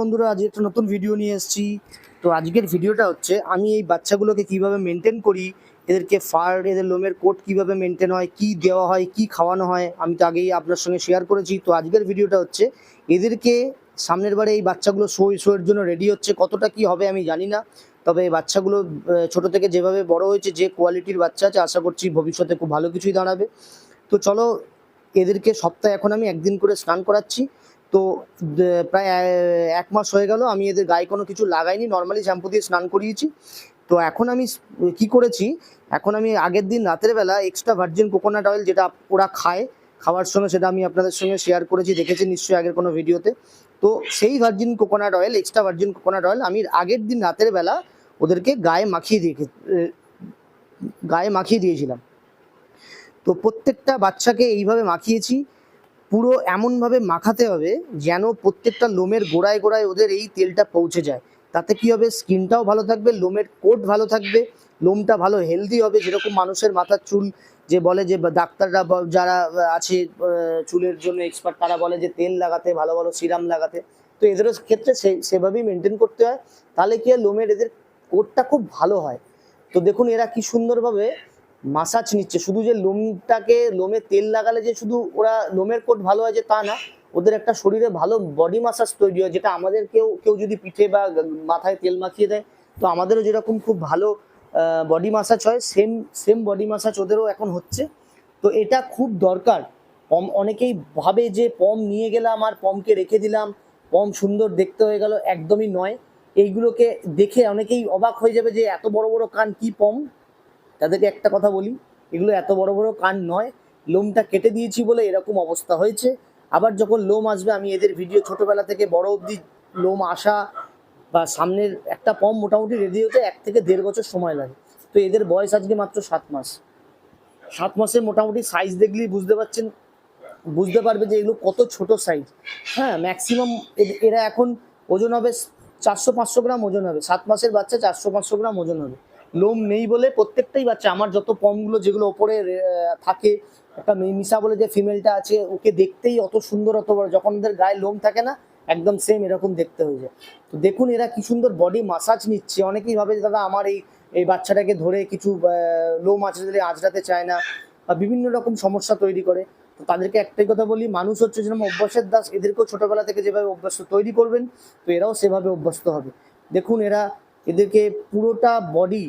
বন্ধুরা আজ একটা নতুন ভিডিও নিয়ে এসেছি। তো আজকের ভিডিওটা হচ্ছে, আমি এই বাচ্চাগুলোকে কীভাবে মেনটেন করি, এদেরকে ফার এদের লোমের কোট কীভাবে মেনটেন হয়, কি দেওয়া হয়, কি খাওয়ানো হয়, আমি তো আগেই আপনার সঙ্গে শেয়ার করেছি। তো আজকের ভিডিওটা হচ্ছে, এদেরকে সামনের বারে এই বাচ্চাগুলো শো শোয়ের জন্য রেডি হচ্ছে, কতটা কি হবে আমি জানি না। তবে এই বাচ্চাগুলো ছোট থেকে যেভাবে বড় হয়েছে, যে কোয়ালিটির বাচ্চা আছে, আশা করছি ভবিষ্যতে খুব ভালো কিছুই দাঁড়াবে। তো চলো, এদেরকে সপ্তাহে এখন আমি একদিন করে স্নান করাচ্ছি। তো প্রায় এক মাস হয়ে গেল, আমি এদের গায়ে কোনো কিছু লাগাইনি নর্মালি শ্যাম্পু দিয়ে স্নান করিয়েছি। তো এখন আমি কি করেছি, এখন আমি আগের দিন রাতের বেলা এক্সট্রা ভার্জিন কোকোনাট অয়েল যেটা ওরা খায়, খাওয়ার সময় সেটা আমি আপনাদের সঙ্গে শেয়ার করেছি, দেখেছি নিশ্চয়ই আগের কোনো ভিডিওতে। তো সেই virgin coconut oil extra virgin coconut oil আমি আগের দিন রাতের বেলা ওদেরকে গায়ে মাখিয়ে দিয়ে গায়ে মাখিয়ে দিয়েছিলাম। তো প্রত্যেকটা বাচ্চাকে এইভাবে মাখিয়েছি পুরো এমনভাবে মাখাতে হবে যেন প্রত্যেকটা লোমের গোড়ায় গোড়ায় ওদের এই তেলটা পৌঁছে যায়। তাতে কি হবে? স্কিনটাও ভালো থাকবে, লোমের কোট ভালো থাকবে, লোমটা ভালো হেলদি হবে। যেরকম মানুষের মাথার চুল যে বলে যে ডাক্তাররা যারা আছে চুলের জন্য এক্সপার্ট তারা বলে যে তেল লাগাতে, ভালো ভালো সিরাম লাগাতে। তো এদেরও ক্ষেত্রে সে, সেভাবেই মেনটেন করতে হয়। তাহলে কি লোমের এদের কোটটা খুব ভালো হয়। তো দেখুন এরা কি সুন্দরভাবে মাসাজ নিচ্ছে। শুধু যে লোমটাকে, লোমে তেল লাগালে যে শুধু ওরা লোমের কোট ভালো হয় যে তা না, ওদের একটা শরীরে ভালো বডি মাসাজ তৈরি হয়, যেটা আমাদের কেউ কেউ যদি পিঠে বা মাথায় তেল মাখিয়ে দেয়, তো আমাদেরও যেরকম খুব ভালো বডি মাসাজ হয় সেম সেম বডি মাসাজ ওদেরও এখন হচ্ছে। তো এটা খুব দরকার। পম, অনেকেই ভাবে যে পম নিয়ে গেলাম আর পমকে রেখে দিলাম, পম সুন্দর দেখতে হয়ে গেল, একদমই নয়। এইগুলোকে দেখে অনেকেই অবাক হয়ে যাবে যে এত বড় বড় কান, কি পম? তাদেরকে একটা কথা বলি, এগুলো এত বড় বড় কান নয়। লোমটা কেটে দিয়েছি বলে এরকম অবস্থা হয়েছে। আবার যখন লোম আসবে, আমি এদের ভিডিও ছোটবেলা থেকে বড় অবধি লোম আসা বা সামনের একটা পম মোটামুটি রেডি হতে এক থেকে দেড় বছর সময় লাগে। তো এদের বয়স আজকে মাত্র সাত মাস। সাত মাসে মোটামুটি সাইজ দেখলেই বুঝতে পারছেন, বুঝতে পারবে যে এগুলো কত ছোট সাইজ হ্যাঁ ম্যাক্সিমাম এরা এখন ওজন হবে চারশো পাঁচশো গ্রাম ওজন হবে। সাত মাসের বাচ্চা চারশো পাঁচশো গ্রাম ওজন হবে। লোম নেই বলে প্রত্যেকটাই বাচ্চা, আমার যত পমগুলো যেগুলো ওপরে থাকে, একটা মিশা বলে যে ফিমেলটা আছে, ওকে দেখতেই অত সুন্দর, অত বড়। যখন ওদের গায়ে লোম থাকে না, একদম সেম এরকম দেখতে হয়ে যায়। তো দেখুন এরা কি সুন্দর বডি মাসাজ নিচ্ছে। অনেকেই ভাবে যে, দাদা, আমার এই এই বাচ্চাটাকে ধরে কিছু লোম আছে দিলে আঁচড়াতে চায় না। বা বিভিন্ন রকম সমস্যা তৈরি করে। তো তাদেরকে একটাই কথা বলি, মানুষ হচ্ছে যেরকম অভ্যাসের দাস, এদেরকেও ছোটবেলা থেকে যেভাবে অভ্যস্ত তৈরি করবেন, তো এরাও সেভাবে অভ্যস্ত হবে। দেখুন এরা এদেরকে পুরোটা বডি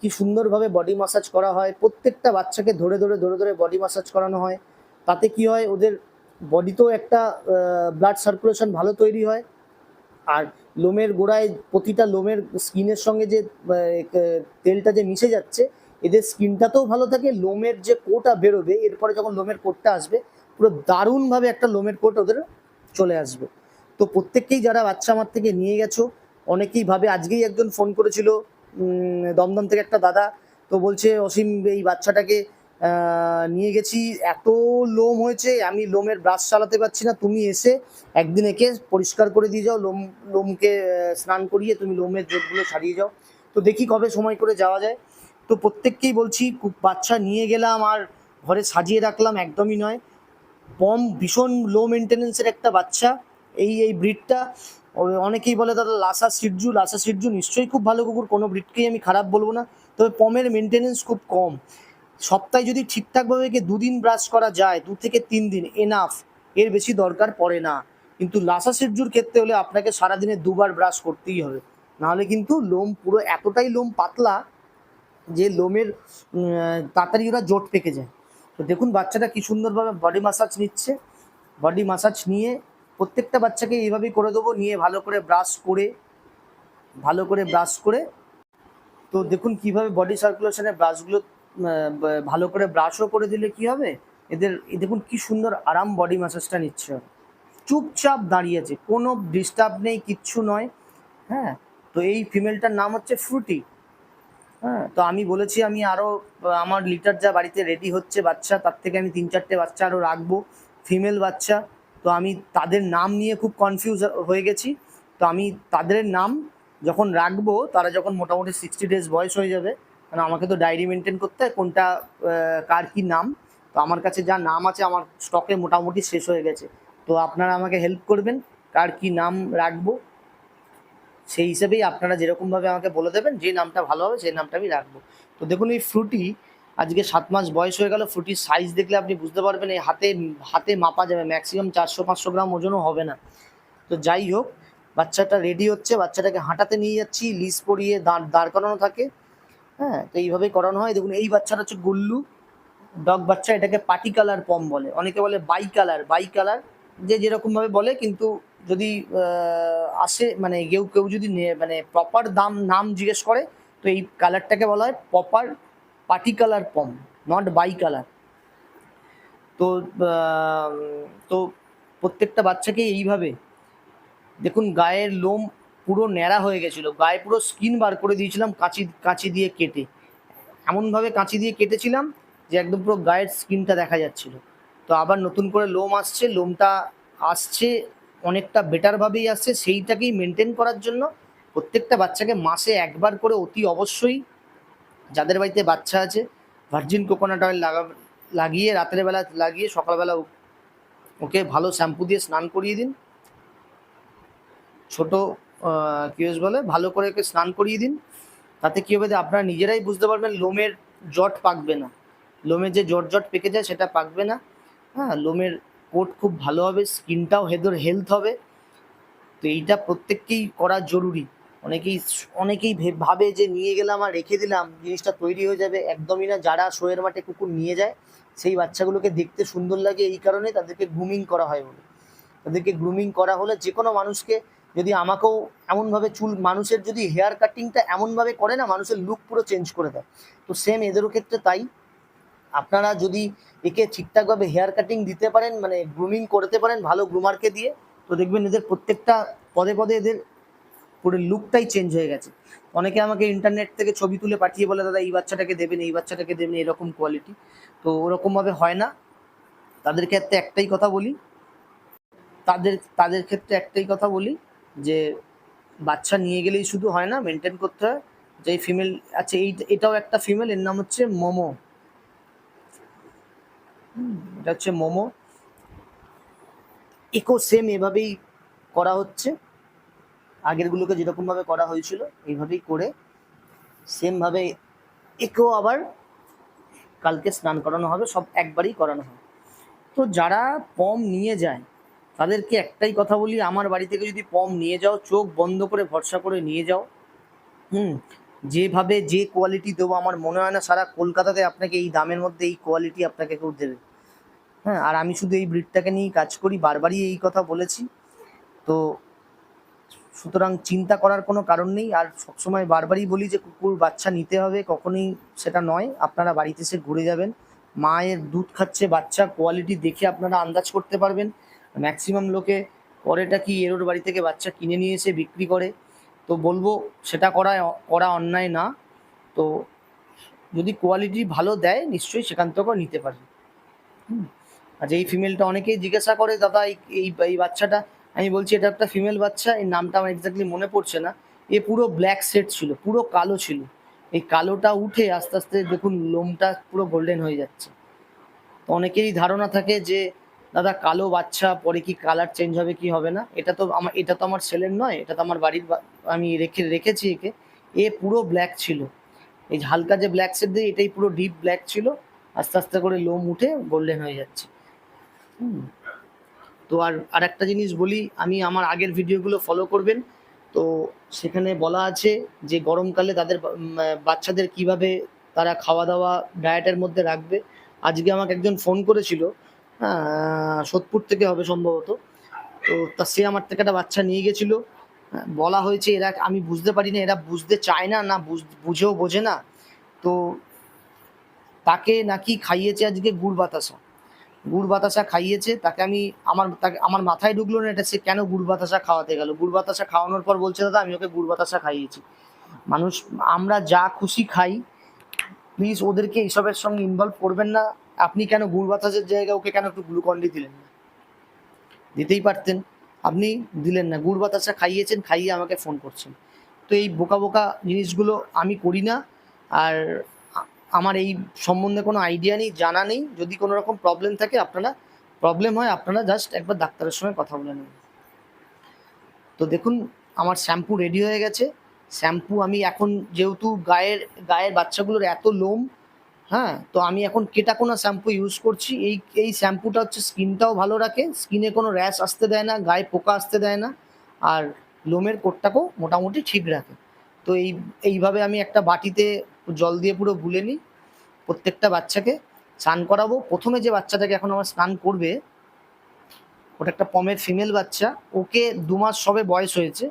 কি সুন্দরভাবে বডি মাসাজ করা হয়, প্রত্যেকটা বাচ্চাকে ধরে ধরে ধরে ধরে বডি মাসাজ করানো হয়। তাতে কি হয়, ওদের বডিতেও একটা ব্লাড সার্কুলেশন ভালো তৈরি হয়। আর লোমের গোড়ায় প্রতিটা লোমের স্কিনের সঙ্গে যে তেলটা যে মিশে যাচ্ছে, এদের স্কিনটাতেও ভালো থাকে, লোমের যে কোটা বেরোবে, এরপরে যখন লোমের কোটটা আসবে, পুরো দারুণভাবে একটা লোমের কোট ওদের চলে আসবে। তো প্রত্যেককেই যারা বাচ্চা আমার থেকে নিয়ে গেছো অনেকেই ভাবে, আজকেই একজন ফোন করেছিল দমদম থেকে একটা দাদা, তো বলছে, অসীম, এই বাচ্চাটাকে নিয়ে গেছি, এত লোম হয়েছে, আমি লোমের ব্রাশ চালাতে পারছি না, তুমি এসে একদিন একে পরিষ্কার করে দিয়ে যাও, লোম, লোমকে স্নান করিয়ে তুমি লোমের জোটগুলো সারিয়ে যাও। তো দেখি কবে সময় করে যাওয়া যায়। তো প্রত্যেককেই বলছি বাচ্চা নিয়ে গেলাম আর ঘরে সাজিয়ে রাখলাম, একদমই নয়। পম, ভীষণ লো মেনটেনেন্সের একটা বাচ্চা, এই এই ব্রিডটা অনেকেই বলে, দাদা, লাসা সিটজু লাসা সিটজু নিশ্চয়ই খুব ভালো কুকুর, কোনো ব্রিডকেই আমি খারাপ বলব না। তবে পমের মেনটেনেন্স খুব কম। সপ্তাহে যদি ঠিকঠাকভাবে একে দুদিন ব্রাশ করা যায়, দু থেকে তিন দিন এনাফ এর বেশি দরকার পড়ে না। কিন্তু লাসা সিটজুর ক্ষেত্রে হলে আপনাকে সারাদিনে দুবার ব্রাশ করতেই হবে। নাহলে কিন্তু লোম পুরো এতটাই লোম পাতলা যে লোমের তাড়াতাড়ি ওরা জোট পেকে যায়। তো দেখুন, বাচ্চাটা কি সুন্দরভাবে বডি মাসাজ নিচ্ছে। বডি মাসাজ নিয়ে প্রত্যেকটা বাচ্চাকে এইভাবেই করে দেবো, নিয়ে ভালো করে ব্রাশ করে, ভালো করে ব্রাশ করে। তো দেখুন কীভাবে বডি সার্কুলেশনের ব্রাশগুলো ভালো করে ব্রাশও করে দিলে কি হবে? এদের দেখুন কি সুন্দর আরাম বডি ম্যাসাজটা নিচ্ছে। চুপচাপ দাঁড়িয়েছে, কোনো ডিস্টার্ব নেই, কিচ্ছু নয়। হ্যাঁ তো এই ফিমেলটার নাম হচ্ছে ফ্রুটি হ্যাঁ তো আমি বলেছি, আমি আরও আমার লিটার যা বাড়িতে রেডি হচ্ছে বাচ্চা, তার থেকে আমি তিন চারটে বাচ্চা আরও রাখব। ফিমেল বাচ্চা তো আমি তাদের নাম নিয়ে খুব কনফিউজ হয়ে গেছি। তো আমি তাদের নাম যখন রাখব, তারা যখন মোটামুটি সিক্সটি ডেজ বয়স হয়ে যাবে কারণ আমাকে তো ডায়েরি মেনটেন করতে হয় কোনটা কার কি নাম। তো আমার কাছে যা নাম আছে আমার স্টকে মোটামুটি শেষ হয়ে গেছে। তো আপনারা আমাকে হেল্প করবেন, কার কি নাম রাখব। সেই হিসেবেই আপনারা যেরকমভাবে আমাকে বলে দেবেন, যে নামটা ভালো হবে, সেই নামটা আমি রাখব। তো দেখুন এই ফ্রুটি আজকে সাত মাস বয়স হয়ে গেল ফ্রুটির সাইজ দেখলে আপনি বুঝতে পারবেন, এই হাতে হাতে মাপা যাবে ম্যাক্সিমাম চারশো, পাঁচশো গ্রাম ওজনও হবে না। তো যাই হোক, বাচ্চাটা রেডি হচ্ছে, বাচ্চাটাকে হাঁটাতে নিয়ে যাচ্ছি লিস পরিয়ে দাঁড় দাঁড় করানো থাকে। হ্যাঁ তো এইভাবেই করানো হয়। দেখুন, এই বাচ্চাটা হচ্ছে গুল্লু। ডগ বাচ্চা, এটাকে পাটি কালার পম বলে। অনেকে বলে বাই কালার বাই কালার যে যেরকমভাবে বলে, কিন্তু যদি আসে মানে কেউ কেউ যদি মানে প্রপার দাম, নাম জিজ্ঞেস করে, তো এই কালারটাকে বলা হয় প্রপার পাটি কালার পম নট বাই কালার তো তো প্রত্যেকটা বাচ্চাকে এইভাবে, দেখুন গায়ের লোম পুরো ন্যাড়া হয়ে গেছিল, গায়ে পুরো স্কিন বার করে দিয়েছিলাম কাঁচি কাঁচি দিয়ে কেটে। এমনভাবে কাঁচি দিয়ে কেটেছিলাম যে একদম পুরো গায়ের স্কিনটা দেখা যাচ্ছিল। তো আবার নতুন করে লোম আসছে, লোমটা আসছে, অনেকটা বেটারভাবেই আসছে, সেইটাকেই মেনটেন করার জন্য প্রত্যেকটা বাচ্চাকে মাসে একবার করে অতি অবশ্যই যাদের বাড়িতে বাচ্চা আছে ভার্জিন কোকোনাট অয়েল লাগা, লাগিয়ে রাতের বেলা লাগিয়ে সকালবেলা ওকে ভালো শ্যাম্পু দিয়ে স্নান করিয়ে দিন। ছোট কি বলে, ভালো করে ওকে স্নান করিয়ে দিন। তাতে কী হবে আপনারা নিজেরাই বুঝতে পারবেন লোমের জট পাকবে না। লোমে যে জট জট পেকে যায় সেটা পাকবে না। হ্যাঁ লোমের কোট খুব ভালো হবে স্কিনটাও হেদর হেলথ হবে। তো এইটা প্রত্যেককেই করা জরুরি। অনেকেই অনেকেই ভাবে যে নিয়ে গেলাম আর রেখে দিলাম, জিনিসটা তৈরি হয়ে যাবে একদমই না। যারা শোয়ের মাঠে কুকুর নিয়ে যায়, সেই বাচ্চাগুলোকে দেখতে সুন্দর লাগে। এই কারণে তাদেরকে গ্রুমিং করা হয় বলে। তাদেরকে গ্রুমিং করা হলে যে কোনো মানুষকে যদি আমাকেও এমনভাবে চুল, মানুষের যদি হেয়ার কাটিংটা এমনভাবে করে না, মানুষের লুক পুরো চেঞ্জ করে দেয়। তো সেম এদেরও ক্ষেত্রে তাই। আপনারা যদি একে ঠিকঠাকভাবে হেয়ার কাটিং দিতে পারেন মানে গ্রুমিং করতে পারেন, ভালো গ্রুমারকে দিয়ে, তো দেখবেন এদের প্রত্যেকটা পদে পদে এদের পুরো লুকটাই চেঞ্জ হয়ে গেছে। অনেকে আমাকে ইন্টারনেট থেকে ছবি তুলে পাঠিয়ে বলে, দাদা, এই বাচ্চাটাকে দেবেন, এই বাচ্চাটাকে দেবেন, এরকম কোয়ালিটি তো ওরকমভাবে হয় না। তাদের ক্ষেত্রে একটাই কথা বলি, তাদের তাদের ক্ষেত্রে একটাই কথা বলি যে, বাচ্চা নিয়ে গেলেই শুধু হয় না মেনটেন করতে হয়। যে ফিমেল আচ্ছা এই, এটাও একটা ফিমেল এর নাম হচ্ছে মোমো। এটা হচ্ছে মোমো। একেও সেম এভাবেই করা হচ্ছে। আগেরগুলোকে যেরকমভাবে করা হয়েছিল, এইভাবেই করে সেমভাবে একেও আবার কালকে স্নান করানো হবে, সব একবারই করানো হবে। তো যারা পম নিয়ে যায়, তাদেরকে একটাই কথা বলি, আমার বাড়ি থেকে যদি পম নিয়ে যাও, চোখ বন্ধ করে ভরসা করে নিয়ে যাও, হুম, যেভাবে যে কোয়ালিটি দেবো, আমার মনে হয় না সারা কলকাতাতে আপনাকে এই দামের মধ্যে এই কোয়ালিটি আপনাকে কেউ দেবে। হ্যাঁ আর আমি শুধু এই ব্রিডটাকে নিয়েই কাজ করি, বারবারই এই কথা বলেছি। তো সুতরাং চিন্তা করার কোনো কারণ নেই। আর সবসময় বারবারই বলি যে, কুকুর বাচ্চা নিতে হবে, কখনোই সেটা নয়। আপনারা বাড়িতে এসে ঘুরে যাবেন। মায়ের দুধ খাচ্ছে বাচ্চা কোয়ালিটি দেখে আপনারা আন্দাজ করতে পারবেন। ম্যাক্সিমাম লোকে করেটা কি এরোর বাড়ি থেকে বাচ্চা কিনে নিয়ে এসে বিক্রি করে। তো বলব, সেটা করা করা অন্যায় না। তো যদি কোয়ালিটি ভালো দেয়, নিশ্চয়ই সেখান থেকেও নিতে পারবে। আচ্ছা এই ফিমেলটা অনেকেই জিজ্ঞাসা করে, দাদা এই এই বাচ্চাটা আমি বলছি, এটা একটা ফিমেল বাচ্চা এই নামটা আমার এক্স্যাক্টলি মনে পড়ছে না। এ পুরো ব্ল্যাক সেট ছিল, পুরো কালো ছিল। এই কালোটা উঠে আস্তে আস্তে দেখুন, লোমটা পুরো গোল্ডেন হয়ে যাচ্ছে। তো অনেকেরই ধারণা থাকে যে, দাদা, কালো বাচ্চা, পরে কি কালার চেঞ্জ হবে, কি হবে না? এটা তো আমার এটা তো আমার ছেলের নয়, এটা তো আমার বাড়ির আমি রেখে, রেখেছি একে। এ পুরো ব্ল্যাক ছিল। এই হালকা যে ব্ল্যাক সেট দিয়ে, এটাই পুরো ডিপ ব্ল্যাক ছিল। আস্তে আস্তে করে লোম উঠে গোল্ডেন হয়ে যাচ্ছে। হুম। তো আর আর একটা জিনিস বলি, আমি আমার আগের ভিডিওগুলো ফলো করবেন। তো সেখানে বলা আছে যে গরমকালে তাদের বাচ্চাদের কীভাবে তারা খাওয়া দাওয়া ডায়েটের মধ্যে রাখবে। আজকে আমাকে একজন ফোন করেছিল সোদপুর থেকে হবে সম্ভবত। তো তা সে আমার থেকে একটা বাচ্চা নিয়ে গেছিল। বলা হয়েছে এরা, আমি বুঝতে পারি না, এরা বুঝতে চায় না না বুঝ- বুঝেও বোঝে না। তো তাকে নাকি খাইয়েছে আজকে গুড় বাতাসা। গুড় বাতাসা খাইয়েছে, তাকে আমি আমার, তাকে আমার মাথায় ঢুকলো না এটা সে কেন গুড় বাতাসা খাওয়াতে গেল? গুড় বাতাসা খাওয়ানোর পর বলছে, দাদা, আমি ওকে গুড় বাতাসা খাইয়েছি। মানুষ, আমরা যা খুশি খাই প্লিজ ওদেরকে এইসবের সঙ্গে ইনভলভ করবেন না। আপনি কেন গুড় বাতাসের জায়গায় ওকে কেন একটু গ্লুকন্ডি দিলেন না? দিতেই পারতেন। আপনি দিলেন না, গুড় বাতাসা খাইয়েছেন, খাইয়ে আমাকে ফোন করছেন। তো এই বোকা বোকা জিনিসগুলো আমি করি না। আর আমার এই সম্বন্ধে কোনো আইডিয়া নেই, জানা নেই। যদি কোনো রকম প্রবলেম থাকে, আপনারা প্রবলেম হয়, আপনারা জাস্ট একবার ডাক্তারের সঙ্গে কথা বলে নেবেন। তো দেখুন, আমার শ্যাম্পু রেডি হয়ে গেছে। শ্যাম্পু আমি এখন যেহেতু গায়ের গায়ের বাচ্চাগুলোর এত লোম হ্যাঁ তো আমি এখন কেটাকোনা শ্যাম্পু ইউজ করছি। এই এই শ্যাম্পুটা হচ্ছে স্কিনটাও ভালো রাখে। স্কিনে কোনো র্যাশ আসতে দেয় না, গায়ে পোকা আসতে দেয় না। আর লোমের কোটটাকেও মোটামুটি ঠিক রাখে। তো এই, এইভাবে আমি একটা বাটিতে জল দিয়ে পুরো গুলে নিই, প্রত্যেকটা বাচ্চাকে স্নান করাবো। প্রথমে যে বাচ্চাটাকে এখন আমার স্নান করবে, ওটা একটা পমের ফিমেল বাচ্চা, ওকে দু মাস সবে বয়স হয়েছে।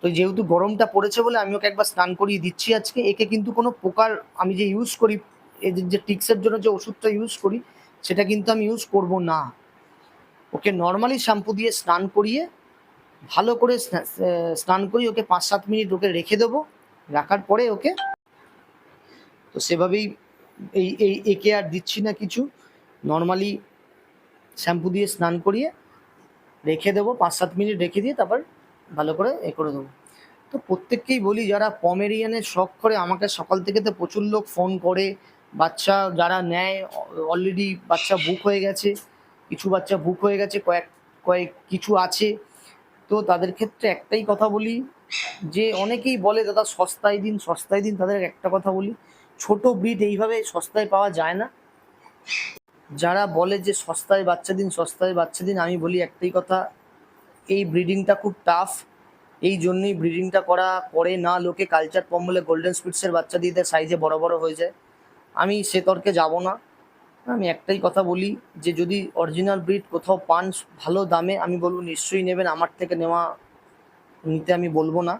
তো যেহেতু গরমটা পড়েছে বলে আমি ওকে একবার স্নান করিয়ে দিচ্ছি আজকে, একে কিন্তু কোনো পোকার আমি যে ইউজ করি এদের যে টিক্সের জন্য যে ওষুধটা ইউজ করি, সেটা কিন্তু আমি ইউজ করব না। ওকে নর্মালি শ্যাম্পু দিয়ে স্নান করিয়ে, ভালো করে স্নান করিয়ে ওকে পাঁচ সাত মিনিট ওকে রেখে দেবো। রাখার পরে ওকে তো সেভাবেই এই এই, একে আর দিচ্ছি না কিছু। নর্মালি শ্যাম্পু দিয়ে স্নান করিয়ে রেখে দেবো পাঁচ সাত মিনিট রেখে দিয়ে তারপর ভালো করে এ করে দেবো। তো প্রত্যেককেই বলি, যারা পমেরিয়ানের শখ করে, আমাকে সকাল থেকে তো প্রচুর লোক ফোন করে, বাচ্চা যারা নেয় অলরেডি বাচ্চা বুক হয়ে গেছে, কিছু বাচ্চা বুক হয়ে গেছে, কয়েক কয়েক কিছু আছে। তো তাদের ক্ষেত্রে একটাই কথা বলি, যে অনেকেই বলে, দাদা, সস্তায় দিন সস্তায় দিন। তাদের একটা কথা বলি ছোট ব্রিড এইভাবে সস্তায় পাওয়া যায় না। যারা বলে যে সস্তায় বাচ্চা দিন, সস্তায় বাচ্চা দিন, আমি বলি একটাই কথা, এই ব্রিডিংটা খুব টাফ এই জন্যই ব্রিডিংটা করা করে না লোকে কালচার পম বলে গোল্ডেন স্পিটসের বাচ্চা দিয়ে দেয় সাইজে বড় বড় হয়ে যায়। আমি সে তর্কে যাব না। আমি একটাই কথা বলি যে যদি অরিজিনাল ব্রিড কোথাও পান ভালো দামে, আমি বলব নিশ্চয়ই নেবেন, আমার থেকে নেওয়া নিতে আমি বলব না।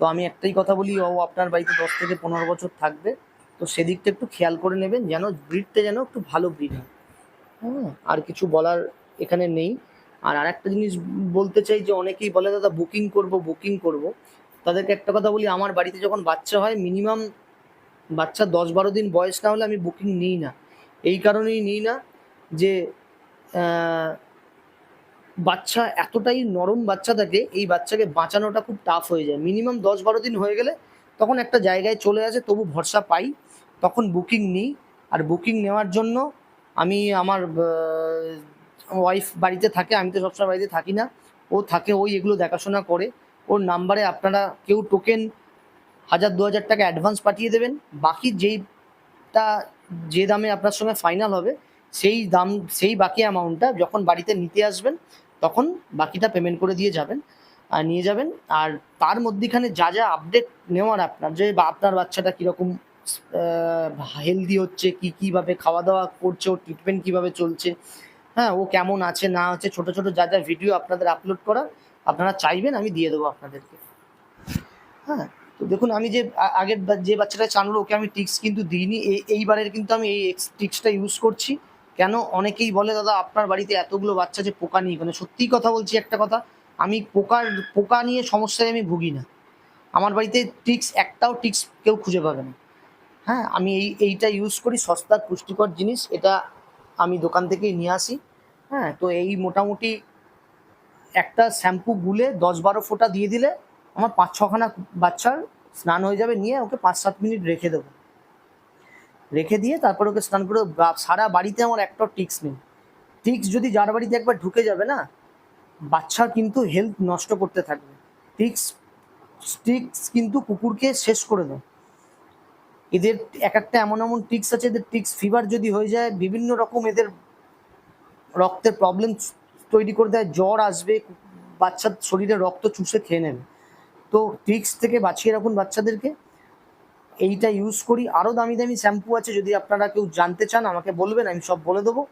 তো আমি একটাই কথা বলি, ও আপনার বাড়িতে দশ থেকে পনেরো বছর থাকবে। তো সেদিকটা একটু খেয়াল করে নেবেন যেন ব্রিডটা যেন একটু ভালো ব্রিড হয়। হ্যাঁ আর কিছু বলার এখানে নেই। আর আরেকটা জিনিস বলতে চাই যে অনেকেই বলে, দাদা বুকিং করব বুকিং করব। তাদেরকে একটা কথা বলি, আমার বাড়িতে যখন বাচ্চা হয় মিনিমাম বাচ্চা দশ বারো দিন বয়স না হলে আমি বুকিং নিই না। এই কারণেই নিই না যে বাচ্চা এতটাই নরম বাচ্চা থাকে, এই বাচ্চাকে বাঁচানোটা খুব টাফ হয়ে যায়। মিনিমাম দশ বারো দিন হয়ে গেলে তখন একটা জায়গায় চলে আসে, তবু ভরসা পাই। তখন বুকিং নিই। আর বুকিং নেওয়ার জন্য আমি আমার ওয়াইফ বাড়িতে থাকে, আমি তো সবসময় বাড়িতে থাকি না। ও থাকে, ওই এগুলো দেখাশোনা করে। ওর নাম্বারে আপনারা কেউ টোকেন হাজার, দু হাজার টাকা অ্যাডভান্স পাঠিয়ে দেবেন। বাকি যেইটা, যে দামে আপনার সঙ্গে ফাইনাল হবে, সেই দাম, সেই বাকি অ্যামাউন্টটা যখন বাড়িতে নিতে আসবেন, তখন বাকিটা পেমেন্ট করে দিয়ে যাবেন আর নিয়ে যাবেন। আর তার মধ্যেখানে যা যা আপডেট নেওয়ার আপনার, যে বা, আপনার বাচ্চাটা কীরকম হেলদি হচ্ছে, কি কীভাবে খাওয়া দাওয়া করছে, ওর ট্রিটমেন্ট কীভাবে চলছে। হ্যাঁ ও কেমন আছে, না আছে, ছোট ছোট যা যা ভিডিও আপনাদের আপলোড করা আপনারা চাইবেন, আমি দিয়ে দেবো আপনাদেরকে। হ্যাঁ তো দেখুন, আমি যে আগের যে বাচ্চাটা চানলো, ওকে আমি টিক্স কিন্তু দিইনি। এই- এইবারের কিন্তু আমি এই টিক্সটা ইউজ করছি। কেন? অনেকেই বলে, দাদা, আপনার বাড়িতে এতগুলো বাচ্চা যে পোকা নিয়ে মানে সত্যিই কথা বলছি একটা কথা, আমি পোকার পোকা নিয়ে সমস্যায় আমি ভুগি না। আমার বাড়িতে টিক্স একটাও টিক্স কেউ খুঁজে পাবে না। হ্যাঁ আমি এই, এইটা ইউজ করি, সস্তার পুষ্টিকর জিনিস, এটা আমি দোকান থেকেই নিয়ে আসি। হ্যাঁ তো এই মোটামুটি একটা শ্যাম্পু গুলে দশ বারো ফোঁটা দিয়ে দিলে আমার পাঁচ ছখানা বাচ্চার স্নান হয়ে যাবে, নিয়ে ওকে পাঁচ সাত মিনিট রেখে দেবো। রেখে দিয়ে তারপর ওকে স্নান করে সারা বাড়িতে আমার একটা টিক্স নেই। টিক্স যদি যার বাড়িতে একবার ঢুকে যাবে না, বাচ্চার কিন্তু হেলথ নষ্ট করতে থাকবে। টিক্স টিক্স কিন্তু কুকুরকে শেষ করে দেয়। এদের এক একটা এমন এমন টিক্স আছে, এদের টিক্স ফিভার যদি হয়ে যায়, বিভিন্ন রকম এদের রক্তের প্রবলেম তৈরি করে দেয়, জ্বর আসবে, বাচ্চার শরীরে রক্ত চুষে খেয়ে নেবে। তো টিক্স থেকে বাঁচিয়ে রাখুন বাচ্চাদেরকে। এইটা ইউজ করি। আরও দামি দামি শ্যাম্পু আছে, যদি আপনারা কেউ জানতে চান, আমাকে বলবেন, আমি সব বলে দেবো।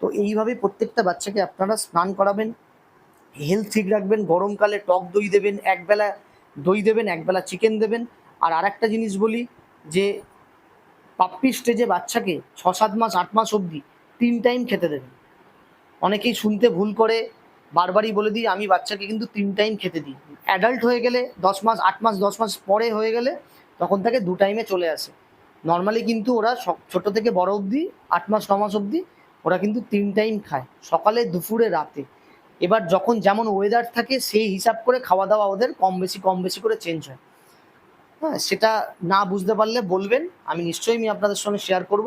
তো এইভাবে প্রত্যেকটা বাচ্চাকে আপনারা স্নান করাবেন হেলথ ঠিক রাখবেন, গরমকালে টক দই দেবেন, একবেলা দই দেবেন, একবেলা চিকেন দেবেন। আর আরেকটা জিনিস বলি যে পাপ্পি স্টেজে বাচ্চাকে ছ, সাত মাস, আট মাস অবধি তিন টাইম খেতে দেবেন অনেকেই শুনতে ভুল করে, বারবারই বলে দিই, আমি বাচ্চাকে কিন্তু তিন টাইম খেতে দিই। অ্যাডাল্ট হয়ে গেলে দশ মাস, আট মাস, দশ মাস পরে হয়ে গেলে তখন তাকে দু টাইমে চলে আসে। নর্মালি কিন্তু ওরা ছোট থেকে বড় অবধি, আট মাস, ন মাস অবধি ওরা কিন্তু তিন টাইম খায়, সকালে, দুপুরে, রাতে। এবার যখন যেমন ওয়েদার থাকে, সেই হিসাব করে খাওয়া দাওয়া ওদের কম বেশি কম বেশি করে চেঞ্জ হয়। হ্যাঁ সেটা না বুঝতে পারলে বলবেন। আমি নিশ্চয়ই আমি আপনাদের সঙ্গে শেয়ার করব।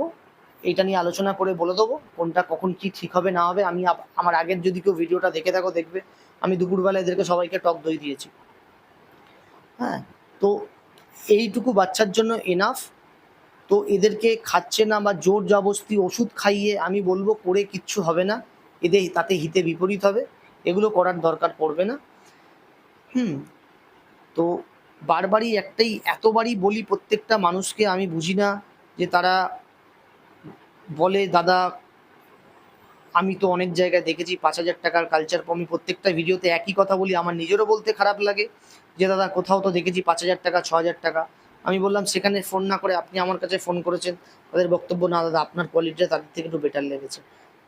এইটা নিয়ে আলোচনা করে বলে দেবো কোনটা কখন কি ঠিক হবে, না হবে। আমি আমার আগের যদি কেউ ভিডিওটা দেখে থাকো, দেখবে। আমি দুপুরবেলা এদেরকে সবাইকে টক দই দিয়েছি। হ্যাঁ তো এইটুকু বাচ্চার জন্য এনাফ তো এদেরকে খাচ্ছে না বা জোর জবস্তি ওষুধ খাইয়ে আমি বলব, করে কিচ্ছু হবে না। এদের তাতে হিতে বিপরীত হবে। এগুলো করার দরকার পড়বে না। হুম, তো বারবারই একটাই, এতবারই বলি প্রত্যেকটা মানুষকে, আমি বুঝি না যে তারা বলে, দাদা, আমি তো অনেক জায়গায় দেখেছি, পাঁচ হাজার টাকার কালচার আমি প্রত্যেকটা ভিডিওতে একই কথা বলি, আমার নিজেরও বলতে খারাপ লাগে যে, দাদা, কোথাও তো দেখেছি পাঁচ হাজার টাকা, ছ হাজার টাকা। আমি বললাম, সেখানে ফোন না করে আপনি আমার কাছে ফোন করেছেন, তাদের বক্তব্য না, দাদা, আপনার কোয়ালিটিটা তাদের থেকে একটু বেটার লেগেছে।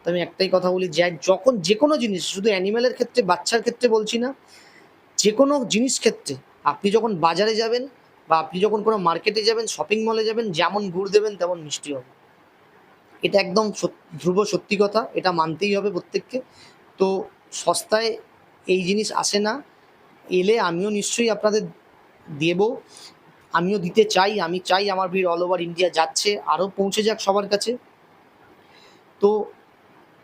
তো আমি একটাই কথা বলি, যে যখন যে কোনো জিনিস, শুধু অ্যানিমেলের ক্ষেত্রে, বাচ্চার ক্ষেত্রে বলছি না যে কোনো জিনিস ক্ষেত্রে আপনি যখন বাজারে যাবেন বা আপনি যখন কোনো মার্কেটে যাবেন শপিং মলে যাবেন, যেমন গুড় দেবেন তেমন মিষ্টি হবে। এটা একদম ধ্রুব সত্যি কথা, এটা মানতেই হবে প্রত্যেককে। তো সস্তায় এই জিনিস আসে না। এলে আমিও নিশ্চয়ই আপনাদের দেব। আমিও দিতে চাই, আমি চাই আমার ভিড় অল ওভার ইন্ডিয়া যাচ্ছে, আরও পৌঁছে যাক সবার কাছে। তো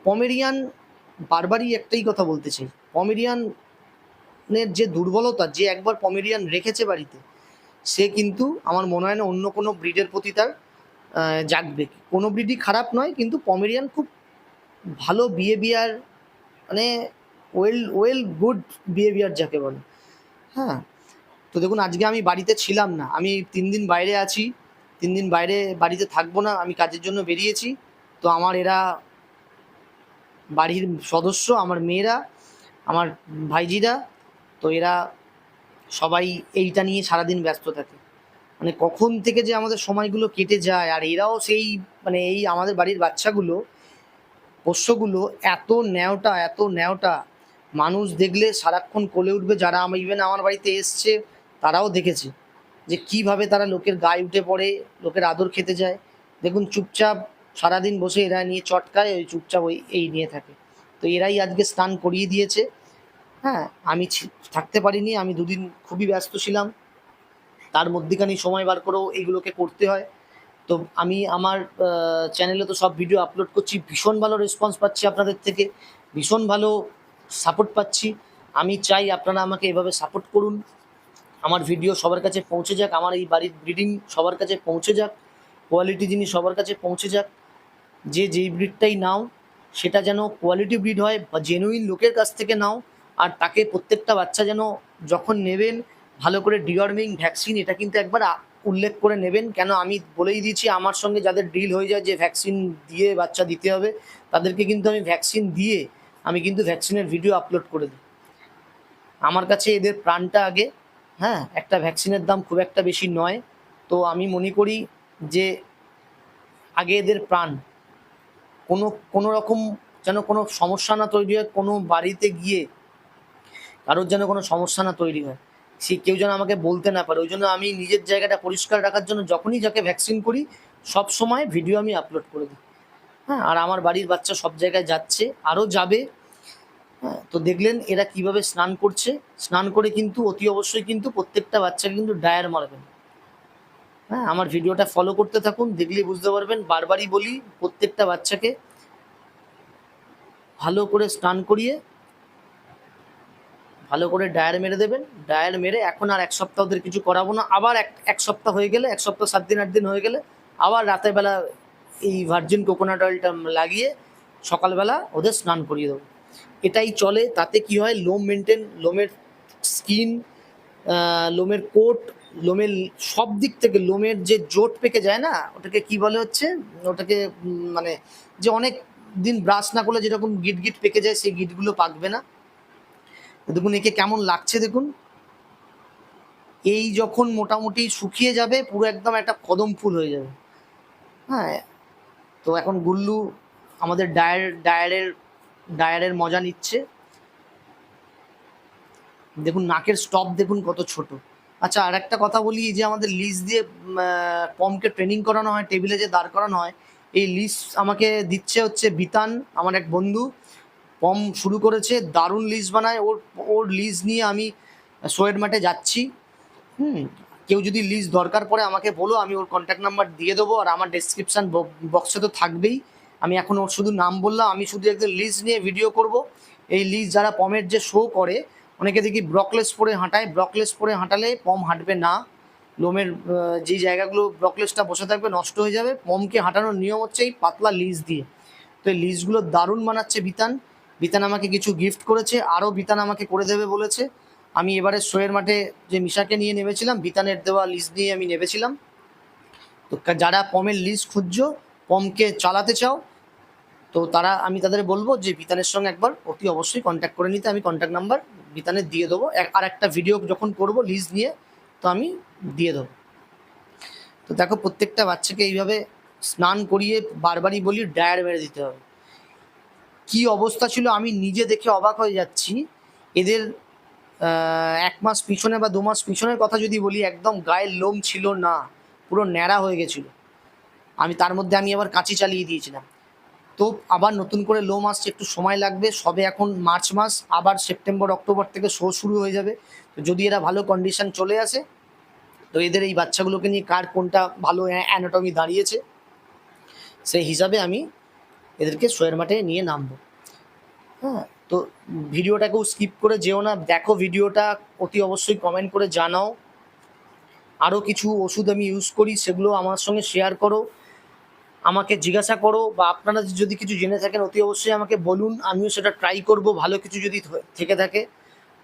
পমেরিয়ান বারবারই একটাই কথা বলতে চাই। পমেরিয়ানের যে দুর্বলতা যে একবার পমেরিয়ান রেখেছে বাড়িতে, সে কিন্তু আমার মনে হয় না অন্য কোনো ব্রিডের প্রতি তার জাগবে। কোনো ব্রিডই খারাপ নয়, কিন্তু পমেরিয়ান খুব ভালো বিহেভিয়ার মানে ওয়েল ওয়েল গুড বিহেভিয়ার যাকে বলে। হ্যাঁ তো দেখুন, আজকে আমি বাড়িতে ছিলাম না। আমি তিন দিন বাইরে আছি, তিন দিন বাইরে বাড়িতে থাকব না, আমি কাজের জন্য বেরিয়েছি। তো আমার এরা বাড়ির সদস্য, আমার মেয়েরা, আমার ভাইজিরা তো এরা সবাই এইটা নিয়ে সারাদিন ব্যস্ত থাকে। মানে কখন থেকে যে আমাদের সময়গুলো কেটে যায় আর এরাও সেই মানে এই আমাদের বাড়ির বাচ্চাগুলো, পোষ্যগুলো এত ন্যাওটা এত ন্যাওটা, মানুষ দেখলে সারাক্ষণ কোলে উঠবে যারা আমার ইভেন আমার বাড়িতে এসছে, তারাও দেখেছে যে কীভাবে তারা লোকের গায়ে উঠে পড়ে, লোকের আদর খেতে যায়। দেখুন চুপচাপ সারাদিন বসে এরা নিয়ে চটকায়, ওই চুপচাপ ওই এই নিয়ে থাকে। তো এরাই আজকে স্নান করিয়ে দিয়েছে। হ্যাঁ আমি থাকতে পারিনি, আমি দুদিন খুবই ব্যস্ত ছিলাম। তার মধ্যেখানে সময় বার করেও এইগুলোকে করতে হয়। তো আমি আমার চ্যানেলে তো সব ভিডিও আপলোড করছি, ভীষণ ভালো রেসপন্স পাচ্ছি আপনাদের থেকে, ভীষণ ভালো সাপোর্ট পাচ্ছি। আমি চাই আপনারা আমাকে এভাবে সাপোর্ট করুন। আমার ভিডিও সবার কাছে পৌঁছে যাক, আমার এই বাড়ির ব্রিডিং সবার কাছে পৌঁছে যাক কোয়ালিটি জিনিস সবার কাছে পৌঁছে যাক, যে যেই ব্রিডটাই নাও, সেটা যেন কোয়ালিটি ব্রিড হয়, বা জেনুইন লোকের কাছ থেকে নাও। আর তাকে প্রত্যেকটা বাচ্চা যেন যখন নেবেন, ভালো করে ডিওয়ার্মিং ভ্যাকসিন এটা কিন্তু একবার উল্লেখ করে নেবেন। কেন আমি বলেই দিয়েছি আমার সঙ্গে যাদের ডিল হয়ে যায় যে ভ্যাকসিন দিয়ে বাচ্চা দিতে হবে, তাদেরকে কিন্তু আমি ভ্যাকসিন দিয়ে, আমি কিন্তু ভ্যাকসিনের ভিডিও আপলোড করে দিই আমার কাছে এদের প্রাণটা আগে হ্যাঁ? একটা ভ্যাকসিনের দাম খুব একটা বেশি নয়। তো আমি মনে করি যে, আগে এদের প্রাণ। কোনো কোনো রকম যেন কোনো সমস্যা না তৈরি হয়, কোনো বাড়িতে গিয়ে কারোর যেন কোনো সমস্যা না তৈরি হয়। সে কেউ যেন আমাকে বলতে না পারে। ওই জন্য আমি নিজের জায়গাটা পরিষ্কার রাখার জন্য যখনই যাকে ভ্যাকসিন করি, সব সময় ভিডিও আমি আপলোড করে দিই। হ্যাঁ আর আমার বাড়ির বাচ্চা সব জায়গায় যাচ্ছে, আরও যাবে। হ্যাঁ তো দেখলেন এরা কীভাবে স্নান করছে। স্নান করে কিন্তু অতি অবশ্যই কিন্তু প্রত্যেকটা বাচ্চাকে কিন্তু ডায়ার মারবেন। হ্যাঁ আমার ভিডিওটা ফলো করতে থাকুন, দেখলেই বুঝতে পারবেন। বারবারই বলি, প্রত্যেকটা বাচ্চাকে ভালো করে স্নান করিয়ে ভালো করে ডায়ার মেরে দেবেন। ডায়ার মেরে এখন আর এক সপ্তাহ ওদের কিছু করাবো না। আবার এক এক সপ্তাহ হয়ে গেলে, এক সপ্তাহ সাত দিন, আট দিন হয়ে গেলে আবার রাতের বেলা এই ভার্জিন কোকোনাট অয়েলটা লাগিয়ে সকালবেলা ওদের স্নান করিয়ে দেবো। এটাই চলে। তাতে কি হয়? লোম মেনটেন লোমের স্কিন লোমের কোট লোমের সব দিক থেকে লোমের যে জোট পেকে যায় না, ওটাকে কি বলে হচ্ছে? ওটাকে মানে যে অনেক দিন ব্রাশ না করলে যেরকম গিট গিট পেকে যায়, সেই গিটগুলো পাকবে না। দেখুন, একে কেমন লাগছে দেখুন। এই যখন মোটামুটি শুকিয়ে যাবে, পুরো একদম একটা কদম ফুল হয়ে যাবে। হ্যাঁ তো এখন গুল্লু আমাদের ডায়ার, ডায়ারের ডায়ারের মজা নিচ্ছে। দেখুন, নাকের স্টপ দেখুন কত ছোট। আচ্ছা আর একটা কথা বলি যে আমাদের লিজ দিয়ে পমকে ট্রেনিং করানো হয়, টেবিলে যে দাঁড় করানো হয়, এই লিজ আমাকে দিচ্ছে হচ্ছে বিতান, আমার এক বন্ধু। পম শুরু করেছে, দারুণ লিজ বানায়। ওর ওর লিজ নিয়ে আমি সোয়েড মাঠে যাচ্ছি। হুম, কেউ যদি লিজ দরকার পড়ে আমাকে বলো, আমি ওর কন্ট্যাক্ট নাম্বার দিয়ে দেবো আর আমার ডেসক্রিপশান বক্সে তো থাকবেই। আমি এখন ওর শুধু নাম বললাম, আমি শুধু একদম লিজ নিয়ে ভিডিও করব। এই লিজ যারা পমের যে শো করে, অনেকে দেখি ব্রকলেস পরে হাঁটায়। ব্রকলেস পরে হাঁটালে পম হাঁটবে না। লোমের যে জায়গাগুলো ব্রকলেসটা বসে থাকবে নষ্ট হয়ে যাবে। পমকে হাঁটানোর নিয়ম হচ্ছে এই পাতলা লিজ দিয়ে। তো এই লিজগুলো দারুণ বানাচ্ছে বিতান। বিতান আমাকে কিছু গিফট করেছে আরও বিতান আমাকে করে দেবে বলেছে। আমি এবারে শোয়ের মাঠে যে মিশাকে নিয়ে নেমেছিলাম, বিতানের দেওয়া লিস্ট নিয়ে আমি নেমেছিলাম। তো যারা পমের লিস্ট খুঁজছো, পমকে চালাতে চাও, তো তারা, আমি তাদের বলব যে বিতানের সঙ্গে একবার অতি অবশ্যই কন্ট্যাক্ট করে নিতে। আমি কন্ট্যাক্ট নাম্বার বিতানের দিয়ে দেবো। আর একটা ভিডিও যখন করব লিস্ট নিয়ে, তো আমি দিয়ে দেবো। তো দেখো, প্রত্যেকটা বাচ্চাকে এইভাবে স্নান করিয়ে বারবারই বলি, ডায়ার মেরে দিতে হবে। কি অবস্থা ছিল আমি নিজে দেখে অবাক হয়ে যাচ্ছি। এদের এক মাস পিছনে বা দু মাস পিছনের কথা যদি বলি, একদম গায়ের লোম ছিল না, পুরো ন্যাড়া হয়ে গেছিল। আমি তার মধ্যে আমি আবার কাঁচি চালিয়ে দিয়েছিলাম। তো আবার নতুন করে লোম আসছে, একটু সময় লাগবে। সবে এখন মার্চ মাস, আবার সেপ্টেম্বর, অক্টোবর থেকে শো শুরু হয়ে যাবে। তো যদি এরা ভালো কন্ডিশন চলে আসে, তো এদের এই বাচ্চাগুলোকে নিয়ে কার কোনটা ভালো অ্যানাটমি দাঁড়িয়েছে, সেই হিসাবে আমি এদেরকে শোয়ের মাঠে নিয়ে নামবো। হ্যাঁ তো ভিডিওটাকেও স্কিপ করে যেও না। দেখো ভিডিওটা, অতি অবশ্যই কমেন্ট করে জানাও। আরও কিছু ওষুধ আমি ইউজ করি, সেগুলো আমার সঙ্গে শেয়ার করো। আমাকে জিজ্ঞাসা করো বা আপনারা যদি কিছু জেনে থাকেন, অতি অবশ্যই আমাকে বলুন। আমিও সেটা ট্রাই করব, ভালো কিছু যদি থেকে থাকে।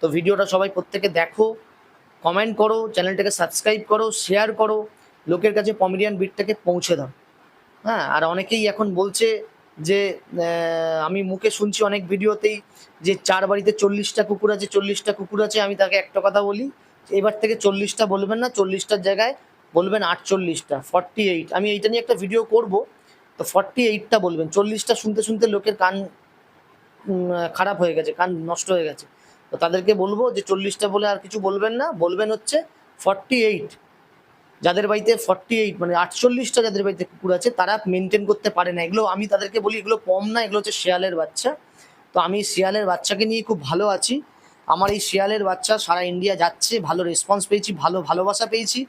তো ভিডিওটা সবাই প্রত্যেকে দেখো কমেন্ট করো, চ্যানেলটাকে সাবস্ক্রাইব করো শেয়ার করো। লোকের কাছে পমিডিয়ান বিটটাকে পৌঁছে দাও। হ্যাঁ আর অনেকেই এখন বলছে যে আমি মুখে শুনছি অনেক ভিডিওতেই যে চার বাড়িতে চল্লিশটা কুকুর আছে, চল্লিশটা কুকুর আছে, আমি তাকে একটা কথা বলি, এবার থেকে চল্লিশটা বলবেন না, চল্লিশটার জায়গায় বলবেন আটচল্লিশটা ফর্টি এইট আমি এইটা নিয়ে একটা ভিডিও করব, তো ফর্টি এইটটা বলবেন, চল্লিশটা শুনতে শুনতে লোকের কান খারাপ হয়ে গেছে, কান নষ্ট হয়ে গেছে, তো তাদেরকে বলব যে চল্লিশটা বলে আর কিছু বলবেন না, বলবেন হচ্ছে ফর্টি এইট যাদের বাড়িতে ফর্টি এইট মানে আটচল্লিশটা যাদের বাড়িতে কুকুর আছে, তারা মেনটেন করতে পারে না। এগুলো আমি তাদেরকে বলি, এগুলো কম না, এগুলো হচ্ছে শিয়ালের বাচ্চা। তো আমি শিয়ালের বাচ্চাকে নিয়ে খুব ভালো আছি। আমার এই শিয়ালের বাচ্চা সারা ইন্ডিয়া যাচ্ছে, ভালো রেসপন্স পেয়েছি, ভালো ভালোবাসা পেয়েছি।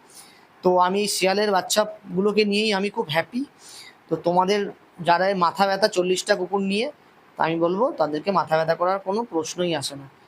তো আমি এই শিয়ালের বাচ্চাগুলোকে নিয়েই আমি খুব হ্যাপি তো তোমাদের যারা মাথা ব্যথা চল্লিশটা কুকুর নিয়ে, তা আমি বলব, তাদেরকে মাথা ব্যথা করার কোনো প্রশ্নই আসে না।